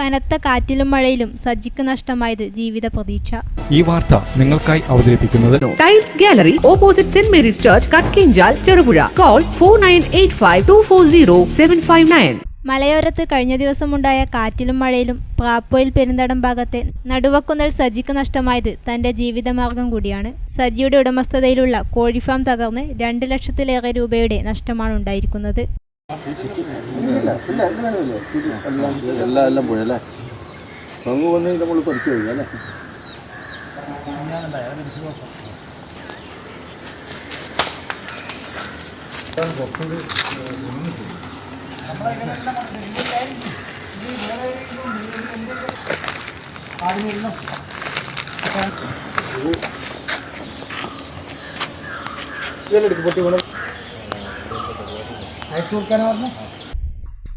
കനത്ത കാറ്റിലും മഴയിലും സജിക്ക് നഷ്ടമായത് ജീവിത പ്രതീക്ഷ. ഈ വാർത്ത നിങ്ങൾക്കായി അവതരിപ്പിക്കുന്നത് tiles gallery opposite Saint Mary's church Kakkenchal Cherupuzha call four nine eight five two four zero seven five nine മലയോരത്ത് കഴിഞ്ഞ ദിവസമുണ്ടായ കാറ്റിലും മഴയിലും പ്രാപ്പോയിൽ പെരുന്തടം ഭാഗത്തെ നടുവക്കുന്നൽ സജിക്ക് നഷ്ടമായത് തന്റെ ജീവിതമാർഗം കൂടിയാണ്. സജിയുടെ ഉടമസ്ഥതയിലുള്ള കോഴിഫാം തകർന്ന് രണ്ട് ലക്ഷത്തിലേറെ രൂപയുടെ നഷ്ടമാണ് ഉണ്ടായിരിക്കുന്നത്. എല്ലാം എല്ലാം പോയി അല്ലേ? പങ്ക് വന്ന് നമ്മൾ പഠിച്ചു കഴിഞ്ഞു അല്ലേ? ഇതെല്ലാം പൊട്ടി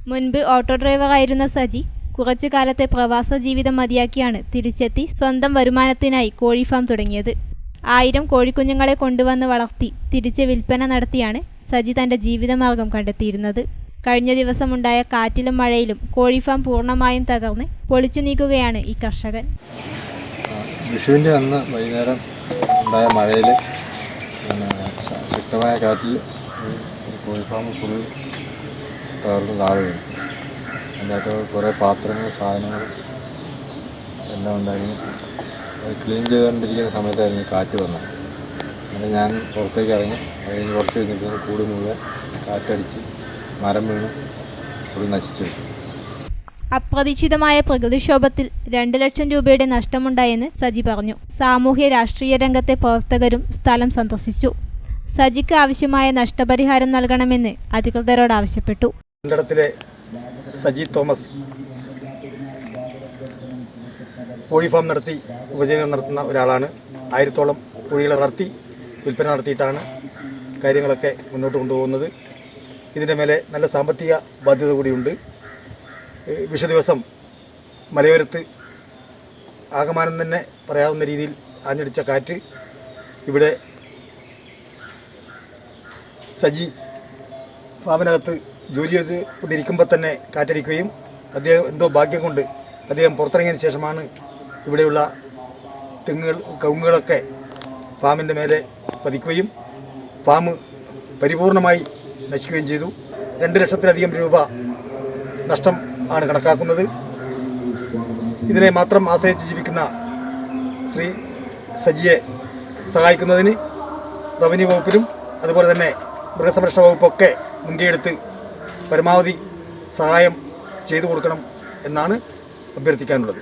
മുൻപ് ഓട്ടോ ഡ്രൈവറായിരുന്ന സജി കുറച്ചു കാലത്തെ പ്രവാസ ജീവിതം മതിയാക്കിയാണ് തിരിച്ചെത്തി സ്വന്തം വരുമാനത്തിനായി കോഴി ഫാം തുടങ്ങിയത്. ആയിരം കോഴിക്കുഞ്ഞുങ്ങളെ കൊണ്ടുവന്ന് വളർത്തി തിരിച്ച് വിൽപ്പന നടത്തിയാണ് സജി തന്റെ ജീവിതമാർഗം കണ്ടെത്തിയിരുന്നത്. കഴിഞ്ഞ ദിവസമുണ്ടായ കാറ്റിലും മഴയിലും കോഴിഫാം പൂർണമായും തകർന്ന് പൊളിച്ചു നീക്കുകയാണ് ഈ കർഷകൻ. വിഷുവിന്റെ അന്ന് വൈകുന്നേരം ഉണ്ടായ മഴയിൽ ശക്തമായ കാറ്റിൽ ഒരു കോഴിഫാം ഫുൾ തകർന്ന് താഴെ അതിന്റെ അകത്ത് കുറേ പാത്രങ്ങൾ സാധനങ്ങൾ എല്ലാം ഉണ്ടായിരുന്നു. അത് ക്ലീൻ ചെയ്തുകൊണ്ടിരിക്കുന്ന സമയത്തായിരുന്നു കാറ്റ് വന്നത്. അങ്ങനെ ഞാൻ പുറത്തേക്ക് ഇറങ്ങി. അത് കഴിഞ്ഞ് കുറച്ച് കഴിഞ്ഞപ്പോൾ കൂട് മുഴുവൻ കാറ്റടിച്ച് മരം വീണ്. ഫുൾ നശിച്ചു. അപ്രതീക്ഷിതമായ പ്രകൃതിക്ഷോഭത്തിൽ രണ്ട് ലക്ഷം രൂപയുടെ നഷ്ടമുണ്ടായെന്ന് സജി പറഞ്ഞു. സാമൂഹ്യ രാഷ്ട്രീയ രംഗത്തെ പ്രവർത്തകരും സ്ഥലം സന്ദർശിച്ചു. സജിക്ക് ആവശ്യമായ നഷ്ടപരിഹാരം നൽകണമെന്ന് അധികൃതരോട് ആവശ്യപ്പെട്ടു. സജി തോമസ് കോഴി ഫാം നടത്തി ഉപജീവനം നടത്തുന്ന ഒരാളാണ്. ആയിരത്തോളം കോഴികളെ വളർത്തി വിൽപ്പന നടത്തിയിട്ടാണ് കാര്യങ്ങളൊക്കെ മുന്നോട്ട് കൊണ്ടുപോകുന്നത്. ഇതിന്റെ മേലെ നല്ല സാമ്പത്തിക ബാധ്യത കൂടിയുണ്ട്. വിഷദിവസം വിഷു ദിവസം മലയോരത്ത് ആകമാനം തന്നെ പറയാവുന്ന രീതിയിൽ ആഞ്ഞടിച്ച കാറ്റ് ഇവിടെ സജി ഫാമിനകത്ത് ജോലി ചെയ്ത് കൊണ്ടിരിക്കുമ്പോൾ തന്നെ കാറ്റടിക്കുകയും അദ്ദേഹം എന്തോ ഭാഗ്യം കൊണ്ട് അദ്ദേഹം പുറത്തിറങ്ങിയതിന് ശേഷമാണ് ഇവിടെയുള്ള തെങ്ങുകൾ കവുങ്ങുകളൊക്കെ ഫാമിന്റെ മേലെ പതിക്കുകയും ഫാം പരിപൂർണമായി നശിക്കുകയും ചെയ്തു. രണ്ട് ലക്ഷത്തിലധികം രൂപ നഷ്ടം ആണ് കണക്കാക്കുന്നത്. ഇതിനെ മാത്രം ആശ്രയിച്ച് ജീവിക്കുന്ന ശ്രീ സജിയെ സഹായിക്കുന്നതിന് റവന്യൂ വകുപ്പിലും അതുപോലെ തന്നെ മൃഗസംരക്ഷണ വകുപ്പൊക്കെ മുൻകൈയെടുത്ത് പരമാവധി സഹായം ചെയ്തു കൊടുക്കണം എന്നാണ് അഭ്യർത്ഥിക്കാനുള്ളത്.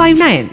five nine